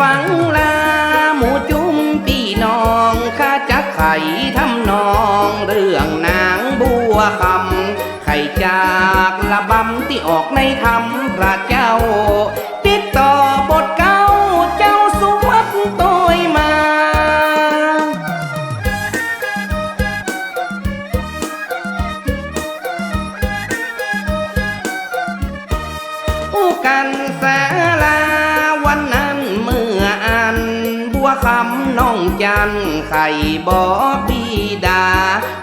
ฟังลาหมูจุ้มปีน้องข้าจะไขทำนองเรื่องนางบัวคำไข่จากระบำที่ออกในธรรมพระเจ้า คำน้องจันไข่บอกบีดา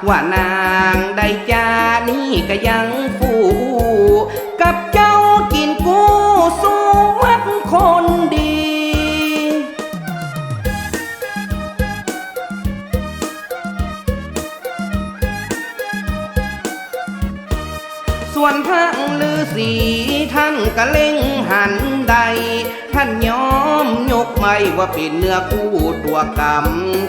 ว่านางได้จานี่ก็ยังฟูกับเจ้ากินกู้สู้วัดคนดีส่วนพระฤาษีท่านก็เล่งหันใดานยอมยกไม่ว่าเป็นเนื้อคู่ตัวกรรม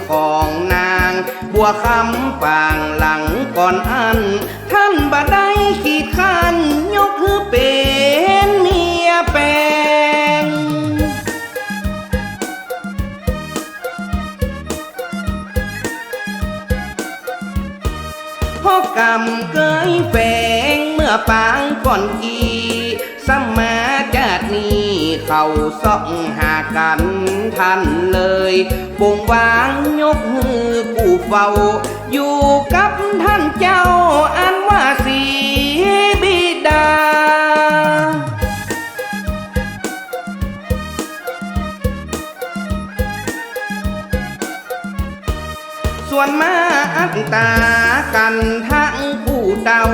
ของนาง บัวคำปางหลังก่อนอัน ท่านบ่ได้ขีดขันยกคือเป็นเมียแปลงพ่อกรรมเกยแฝงเมื่อปางก่อนกี เอาซ่องหากันท่านเลยบงวางยกมือกูเฝ้า อยู่กับท่านเจ้าอันว่าสีบิดา ส่วนมาอัตตากันทั้งผู้เดา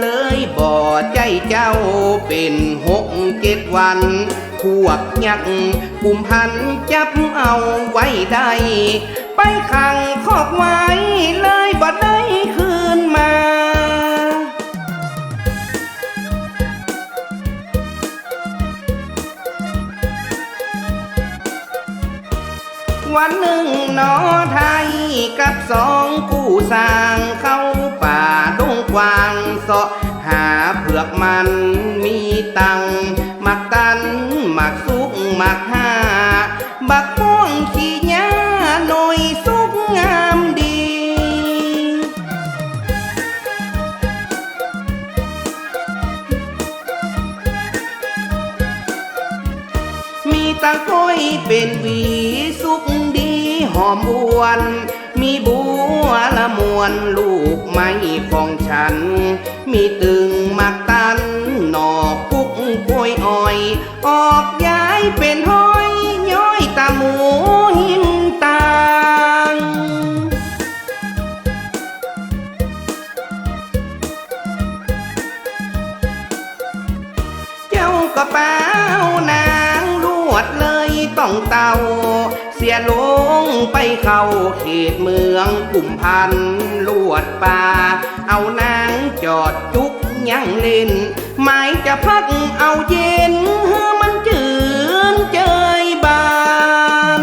เลยบ่ใจเจ้าเป็นหกเจ็ดวัน พวกยักษ์กุมพันจับเอาไว้ได้ ไปขังคอกไว้เลยบ่ได้คืนมาวันหนึ่งนอไทยกับสองกู้สร้างเข้าป่าดงกวางเสาะหาเผือกมันมีตัง มักหาบักม่วงขี้ยาหน่อยสุกงามดี มีตะก้อยเป็นหวีสุกดีหอมอวน มีบัวละมวนลูกไม้ของฉัน มีตึงมัก อ้อย ออกย้ายเป็นห้อยย้อยตาหมูหินตางเจ้ากระเป๋านางลวดเลยต้องเตา เสียลงไปเข้าเขตเมืองกุมพันลวดป่า เอานางจอดจุกยังเล่น หมายจะพักเอาเย็นเฮ้มันจืนเจยบาน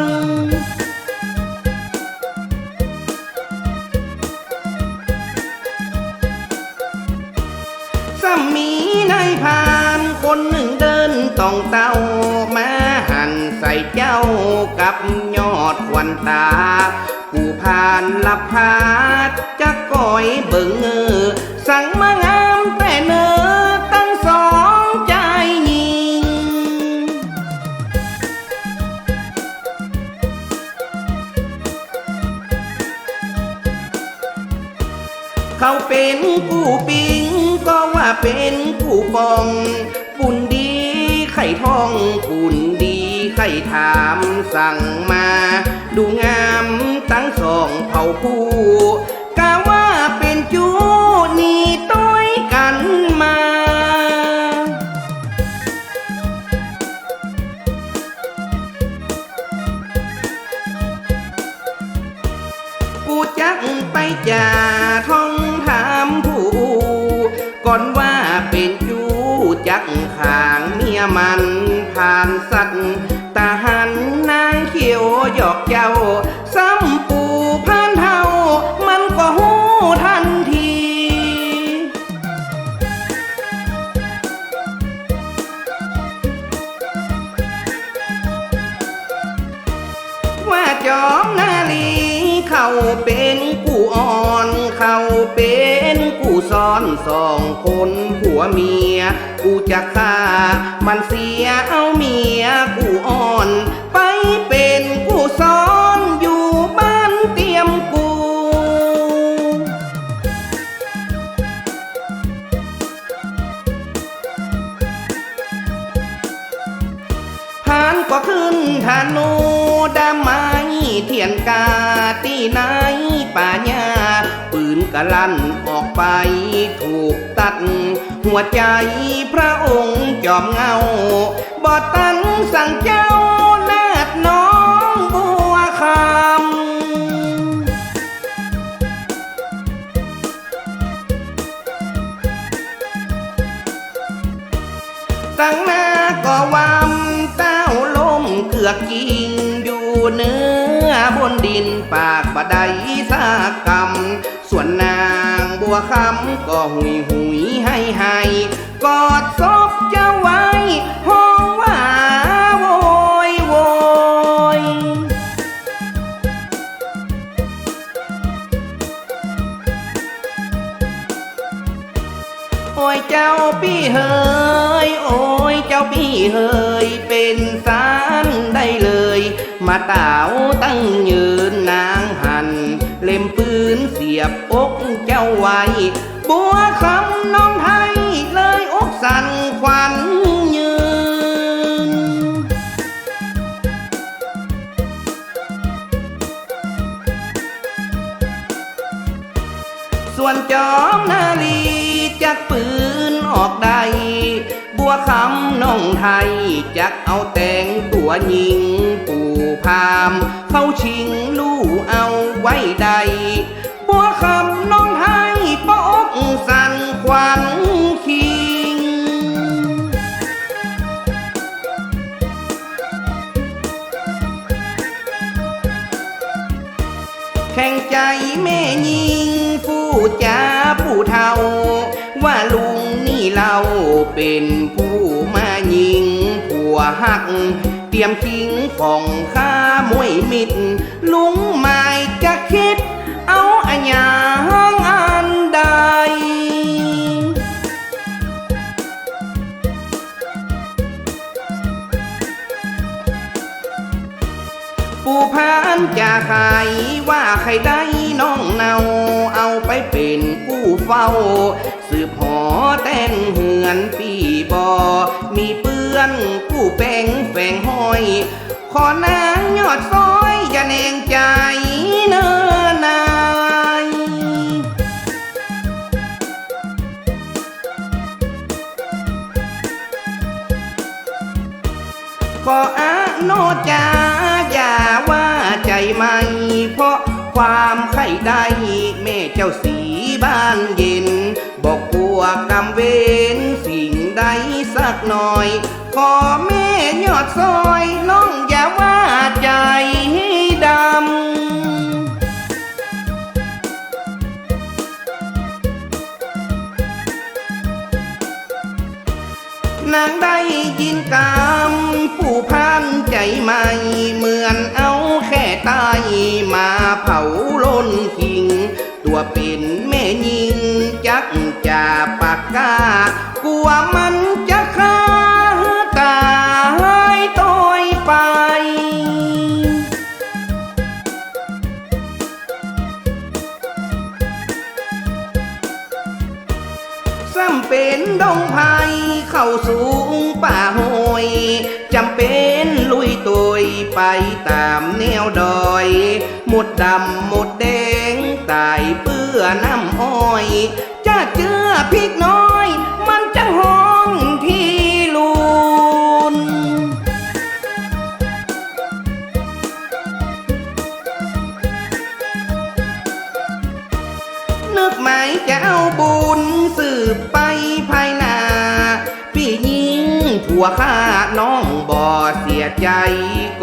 สามีนายพานคนหนึ่งเดินต้องเต้ามาหันใส่เจ้ากับยอดควันตาผู้พานลับพาจะก้อยเบิ่งเงอสั่งมางามแต่เนอ ปิงก็ว่าเป็นผู้ปองปุ่นดีไข่ทองปุ่นดีไข่ถามสั่งมา ดูงามทั้งสองเผ่าผู้กาว่าเป็นจูนี่ต้อยกันมากูจักไปจ่าท่อง นว่าเป็นจูจักขางเมียมันผ่านสัตว์ตาหันนางเขียวหยอกเจ้า ซ้ำปูพานเทามันก็หูทันที ว่าจอมนาลีเขาเป็นกูอ่อนเขาเป็น ซ้อนสองคนผัวเมีย กูจะฆ่า มันเสียเอาเมียกูอ่อน ไปเป็นกูซ้อนอยู่บ้านเตรียมกูผ่านก็ขึ้นธนูดาไม้เทียนกาตีไหนป่าหญ้าปืนกะลั่นออกไป ตัด หัวใจพระองค์จอมเงาบอตันสั่งเจ้านาดน้องบัวคำตั้งหน้าก็วำเต้าลมเกือกยิงอยู่เนื้อบนดินปากบไดสากรรม ส่วนนางบัวคำก็หุยหุยให้ให้กอดศพเจ้าไว้ห้องว่าโวยโวยโอ้ยเจ้าพี่เฮยโอ้ยเจ้าพี่เฮยเป็นสารได้เลย มาเต่าตั้งยืนนางหันเล่มปื นเสียบอกเจ้าไว้ บัวคำน้องไทยเลยอกสั่นควัญยืน ส่วนจอมนาลีจักปืน วคำน้องไทย จักเอาแต่งตัวยิงปู่พาม เข้าชิงลู่เอาไว้ใดบัวคำน้องไทยปอกสั่นควันคิง แข่งใจแม่ยิง ผู้จ้าผู้เฒ่าว่าลุง เล่าเป็นผู้มายิงผัวหัก เตรียมทิ้งของข้ามวยมิด ลุงไม่จะคิด เอาอัญยาง จะใครว่าใครได้น้องเนาเอาไปเป็นผู้เฝ้า สืบหอแต่นเหือนปีบอ มีเปื้อนผู้แปงแฝงห้อย ขอนางยอดซอยอย่าแนงใจเนิ่นายขออาโนจา ใจไม่เพราะความไข้ได้แม่เจ้าสีบ้านเย็น บอกกลัวกรรมเวรสิ่งใดสักหน่อย ขอแม่ยอดซอยน้องอย่าว่าใจดำ นางได้ยินกรรมผู้พันใจไม่ เหมือนเอาแค่ตายมาเผาล้นทิ้ง ตัวเป็นแม่ยิงจักจ่าปากกากลัวมันจะ เข้าสูงป่าหอยจำเป็นลุยตุยไปตามแนวดอย หมดดำหมดแดงตายเปื้อน้ำอ้อยจะเจือพริกน้อย วข้าน้องบ่อเสียใจ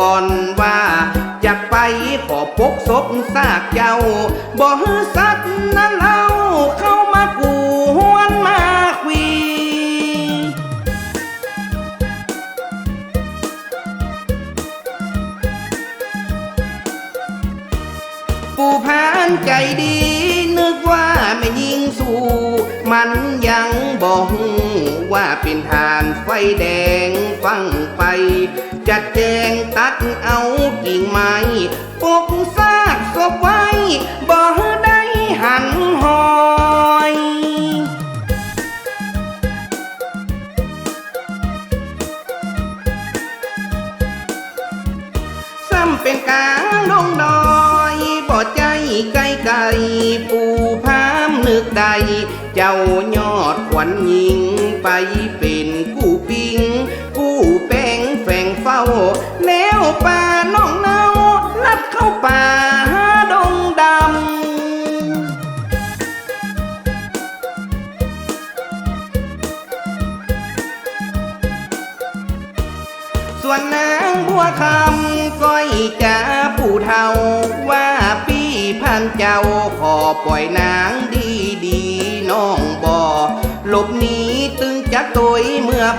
ก่อนว่าอยากไปขอพกศพซากเจ้าบ่ฮือสัตนั้นเล่าเข้ามากูหวนมาควีปผู้พานใจดี นึกว่าไม่ยิงสู้ มันยังบอก ว่าเป็นทานไฟแดงฟังไป จัดแจงตัดเอากิ่งไม้ปกซากศพไว้บ่ได้หันหอยซ้ำเป็นกลางดงดอยบ่ใจไกลไกลปูพามนึกใด เจ้ายอดขวัญยิง ไปเป็นกู้ปิงกู้แป้งแฝงเฝ้าแล้วไป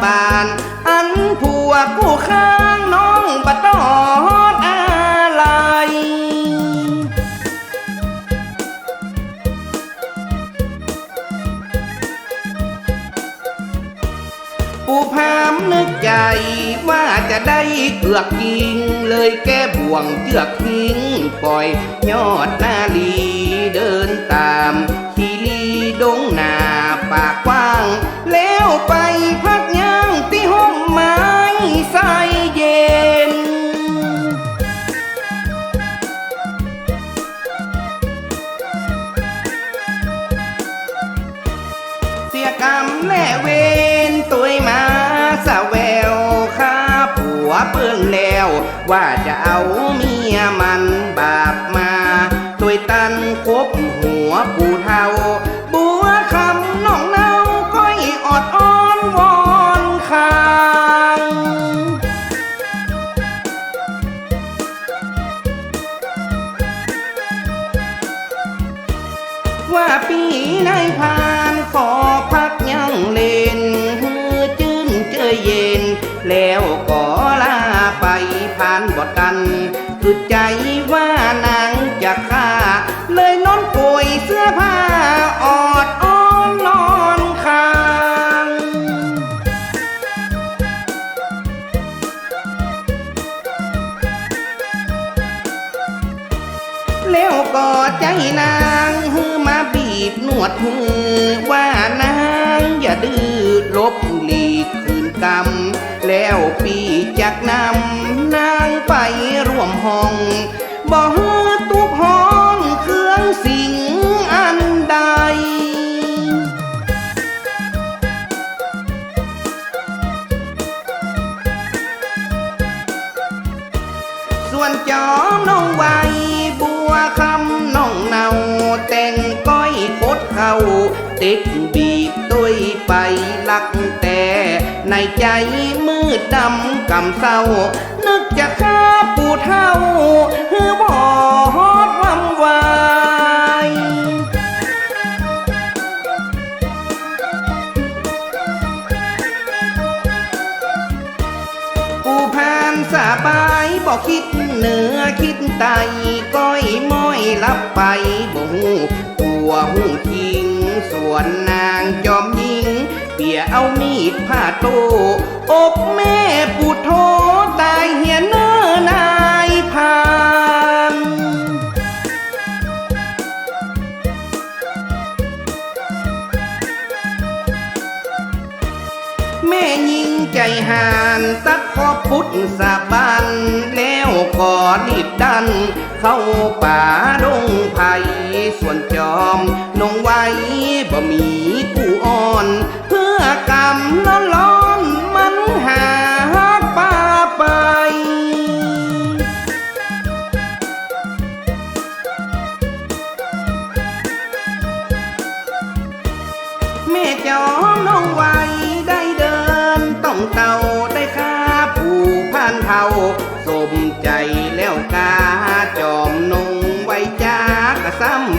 บาน อันผัวผู้ข้างน้องบัดดอดอะไรปูพามนึกใจว่าจะได้เกือกยิง เลยแก้บ่วงเจือกทิ้งปล่อยยอดนาลีเดินตามขีลีดงนา ไปพักย่างที่ห้องไม้ใสเย็น เสียกรรมแล่เวนตัวมาสะแววข้าผัวเปิ้นแล้ว ว่าจะเอาเมียมันบาปมาตัวตันคบหัวปู แล้วก็ใจนางฮือมาบีบนวดมือว่านางอย่าดื้อลบหลีกคืนกรรม แล้วปีจากนำนางไปร่วมห้องบ่ฮือตุ ติดบีบตุยไปลักแต่ในใจมืดดำกำเศร้า นึกจะฆ่าปูเท่าฮือบฮอดวำวายปูพานสาบายบอกคิดเหนือคิดใต้ก้อยม้อยลับไปบ่หูปัวหูทิ้ ส่วนนางจอมยิง เปียเอามีดผ้าโตอกแม่ปูโทตายเหียน แม่ยิงใจหานตักขอพุทธสาบันแล้วก็รีบดัน เข้าป่าดงไผ่ส่วนจอมนงไว้บ่มีกูอ่อน เพื่อกรรมร้อนร้อ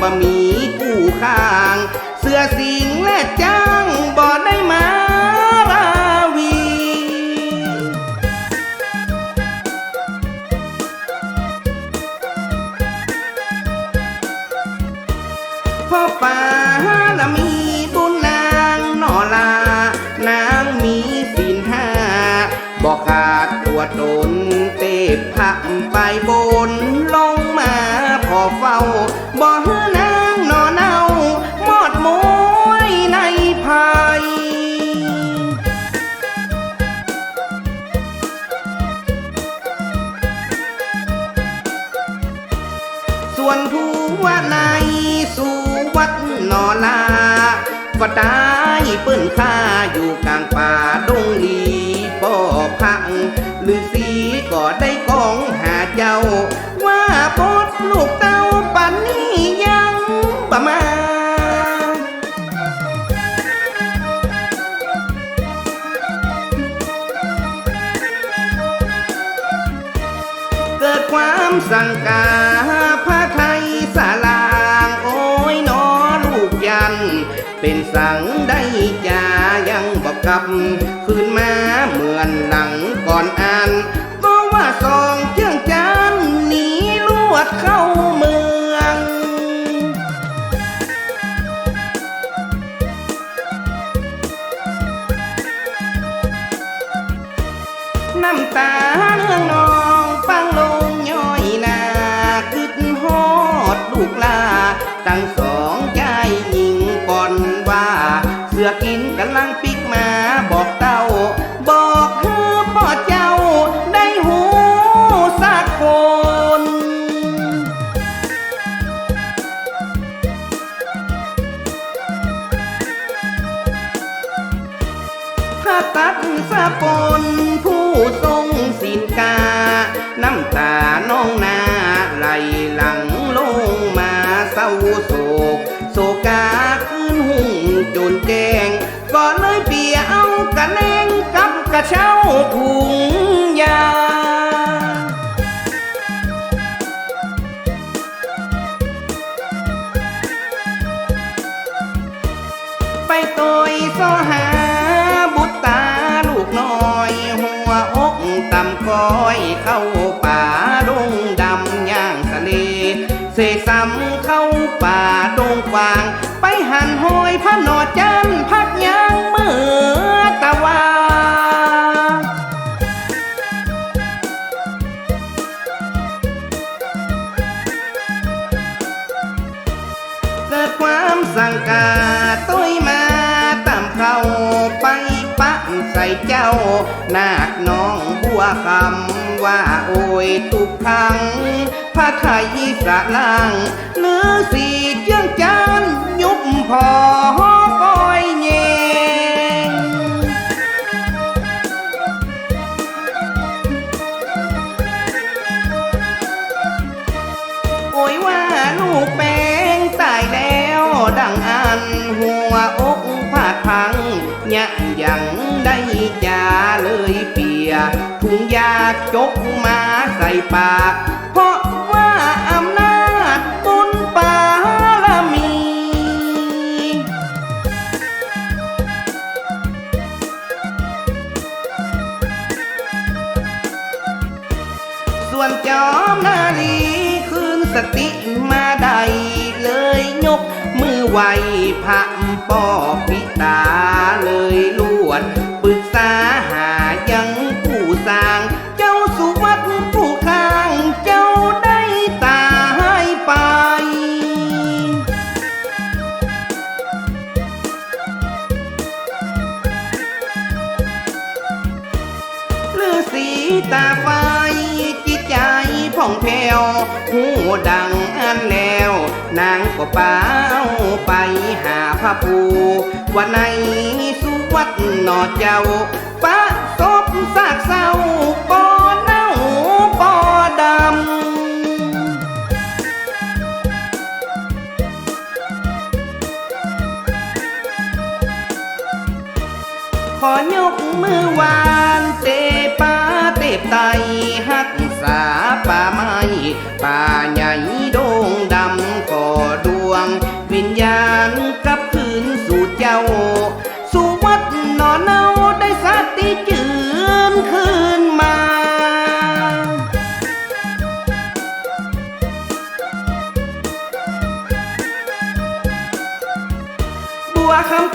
บะซ้ำบะมีกู้ข้าง เสื้อสิงและจ้า นอลาก็ตายเปิ้นข้าอยู่กลางป่าดงลีป่อพังหรือสีก็ได้กองหาเจ้า ว่าปดลูกเต้าปันนี้ ได้จายังบอกกลับ คืนมาเหมือนหลังก่อนอ่านก็ว่าสองเชื่องจานหนีลวดเข้าเมือ พระตัดสะปนผู้ทรงศีลกา น้ำตาน้องนาไหลหลังลงมาเศร้าโศก โศกาขึ้นหุ่งจนแจงก็เลยเปียเอากระเลงกับกระเช้าถุงยา อยเข้าป่าดงดำย่างทะเลเสกสา คำว่าโอยทุกครั้งพระไทยสะล่างเนื้อสีเจื้องจานยุบพอก้อยเยง ยาจกมาใส่ปาก เพราะว่าอำนาจบุญปารมี ส่วนจอมนาลีคืนสติมาได้เลยยกมือไหวพระปอพิตาเลยลวด ภูวันในสุวัดนอเจ้าปะศพซากเศร้าปอเน่าปอดำ ขอยกมือวานเตป้าเตบไตหักษาป่าไม้ป่าใหญ่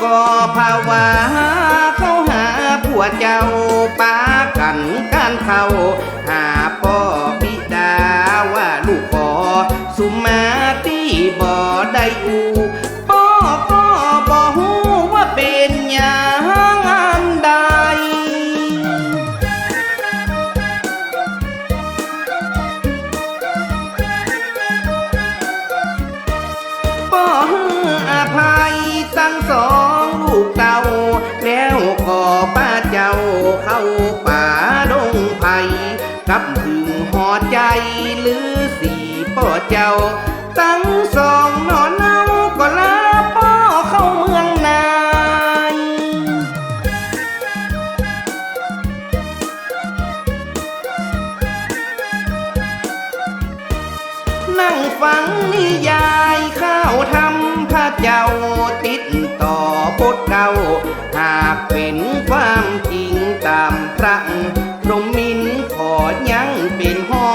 ก่อภาวะเข้าหาผัวเจ้าปากันกันเขา เจ้าติดต่อพุทธเก่า หากเป็นความจริงตามพระพรหมินขอยังเป็นห้อง